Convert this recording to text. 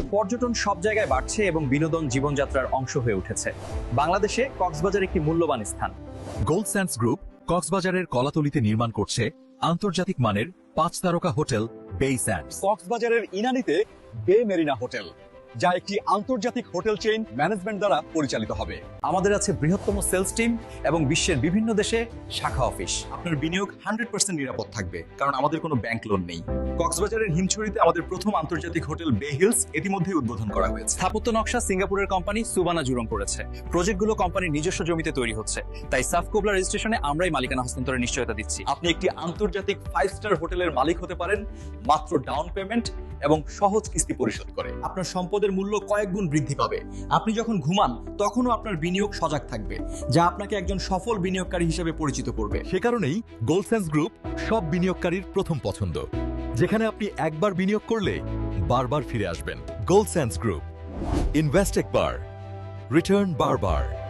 পর্যটন সব জায়গায় বাড়ছে এবং বিনোদন জীবনযাত্রার অংশ হয়ে উঠেছে। বাংলাদেশে কক্সবাজার একটি মূল্যবান স্থান। গোল্ড স্যান্ডস গ্রুপ কক্সবাজারের কলাতলিতে নির্মাণ করছে আন্তর্জাতিক মানের পাঁচ তারকা হোটেল বে স্যান্ডস। কক্সবাজারের ইনানিতে বে মেরিনা হোটেল। যা একটি আন্তর্জাতিক হোটেল চেইন ম্যানেজমেন্ট দ্বারা পরিচালিত হবে। আমাদের আছে বৃহত্তম সেলস টিম এবং বিশ্বের বিভিন্ন দেশে শাখা অফিস। আপনার বিনিয়োগ হান্ড্রেড পার্সেন্ট নিরাপদ থাকবে, কারণ আমাদের কোনো ব্যাংক লোন নেই। কক্সবাজারের হিমছড়িতে আমাদের প্রথম আন্তর্জাতিক হোটেল বে হিলস ইতিমধ্যেই উদ্বোধন করা হয়েছে। স্থাপত্য নকশা সিঙ্গাপুরের কোম্পানি সুবানা জুরং করেছে। প্রজেক্টগুলো কোম্পানির নিজস্ব জমিতে তৈরি হচ্ছে। তাই সাফকোবলা রেজিস্ট্রেশনে আমরাই মালিকানা হস্তান্তরের নিশ্চয়তা দিচ্ছি। আপনি একটি আন্তর্জাতিক ফাইভ স্টার হোটেলের মালিক হতে পারেন, মাত্র ডাউন পেমেন্ট এবং সহজ কিস্তি পরিশোধ করে। আপনার সম্পদের মূল্য কয়েক গুণ বৃদ্ধি পাবে। আপনি যখন ঘুমান, তখনও আপনার বিনিয়োগ সজাগ থাকবে, যা আপনাকে একজন সফল বিনিয়োগকারী হিসেবে পরিচিত করবে। সে কারণেই গোল্ড স্যান্ডস গ্রুপ সব বিনিয়োগকারীর প্রথম পছন্দ। যেখানে আপনি একবার বিনিয়োগ করলে বারবার ফিরে আসবেন। Gold Sands Group. ইনভেস্ট একবার রিটার্ন বারবার